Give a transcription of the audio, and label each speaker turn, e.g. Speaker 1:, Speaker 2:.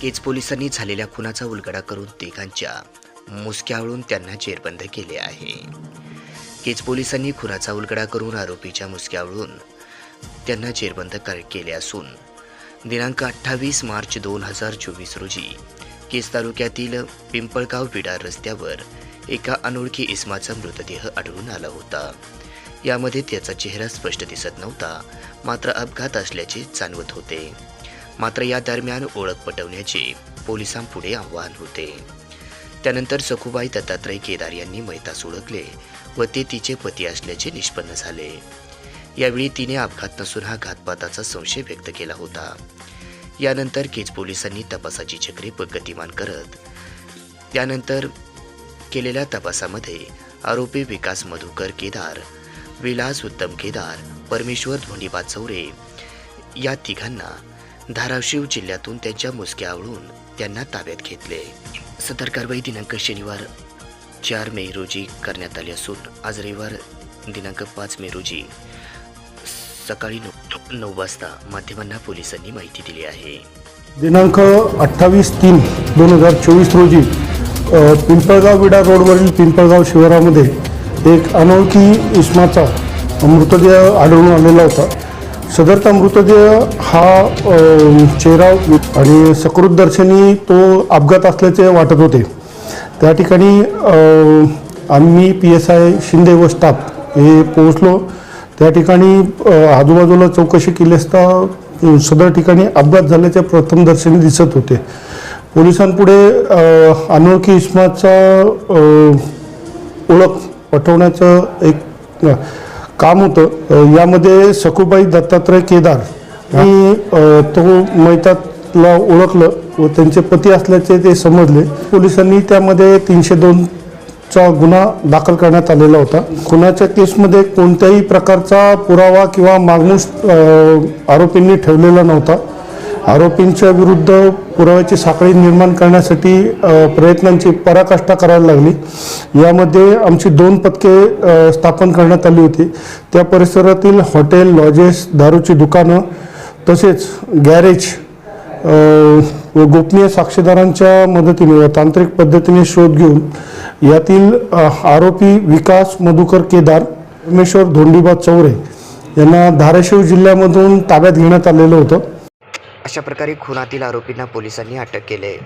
Speaker 1: केज पोलिसांनी झालेल्या खुनाचा उलगडा करून तिघांच्या मुसक्यावळून त्यांना जेरबंद केले आहे. केज पोलिसांनी खुनाचा उलगडा करून आरोपीच्या मुसक्यावळून त्यांना जेरबंद कर केले असून दिनांक अठ्ठावीस मार्च दोन हजार चोवीस रोजी केज तालुक्यातील पिंपळगाव विडार रस्त्यावर एका अनोळखी इस्माचा मृतदेह आढळून आला होता. यामध्ये त्याचा चेहरा स्पष्ट दिसत नव्हता मात्र अपघात असल्याचे जाणवत होते. मात्र या दरम्यान ओळख पटवण्याचे पोलिसांपुढे आव्हान होते. त्यानंतर सखुबाई दत्तात्रय केदार यांनी मैतास ओळखले व ते तिचे पती असल्याचे निष्पन्न झाले. यावेळी तिने अपघात नसून हा घातपाताचा संशय व्यक्त केला होता. यानंतर केज पोलिसांनी तपासाची चक्रे प- गतिमान करत त्यानंतर केलेल्या तपासामध्ये आरोपी विकास मधुकर केदार विलास उत्तम केदार परमेश्वर धोंडीबा चौरे या तिघांना धाराशिव जिल्ह्यातून त्यांच्या मुसक्या आवळून त्यांना ताब्यात घेतले. सदर कारवाई दिनांक शनिवार चार मे रोजी करण्यात आली असून आज रविवार दिनांक पाच मे रोजी सकाळी नऊ नऊ वाजता माध्यमांना पोलिसांनी माहिती दिली आहे.
Speaker 2: दिनांक अठ्ठावीस तीन दोन हजार चोवीस रोजी पिंपळगाव विडा रोडवरील पिंपळगाव शिवारामध्ये एक अनोळखी इस्माचा मृतदेह आढळून आलेला होता. सदरचा मृतदेह हा चेहरा आणि सकृत दर्शनी तो अपघात असल्याचे वाटत होते. त्या ठिकाणी आम्ही पी एस आय शिंदे व स्टाफ हे पोहोचलो. त्या ठिकाणी आजूबाजूला चौकशी केली असता सदर ठिकाणी अपघात झाल्याचे प्रथमदर्शनी दिसत होते. पोलिसांपुढे अनोळखी इस्माचा ओळख पटवण्याचं एक काम होतं. यामध्ये सखुबाई दत्तात्रय केदार मी तो मैतातला ओळखलं व त्यांचे पती असल्याचे ते समजले. पोलिसांनी त्यामध्ये तीनशे दोन चा गुन्हा दाखल करण्यात आलेला होता. खुनाच्या केसमध्ये कोणत्याही प्रकारचा पुरावा किंवा मागणूस आरोपींनी ठेवलेला नव्हता. आरोपींच्या विरुद्ध पुराव्याची साखळी निर्माण करण्यासाठी प्रयत्नांची पराकाष्ठा करायला लागली. यामध्ये आमची दोन पथके स्थापन करण्यात आली होती. त्या परिसरातील हॉटेल लॉजेस दारूची दुकानं तसेच गॅरेज व गोपनीय साक्षीदारांच्या मदतीने व तांत्रिक पद्धतीने शोध घेऊन यातील आरोपी विकास मधुकर केदार परमेश्वर धोंडीबा चौरे यांना धाराशिव जिल्ह्यामधून ताब्यात घेण्यात आलेलं होतं.
Speaker 1: अशा प्रकारे खुनातील आरोपींना पोलिसांनी अटक केले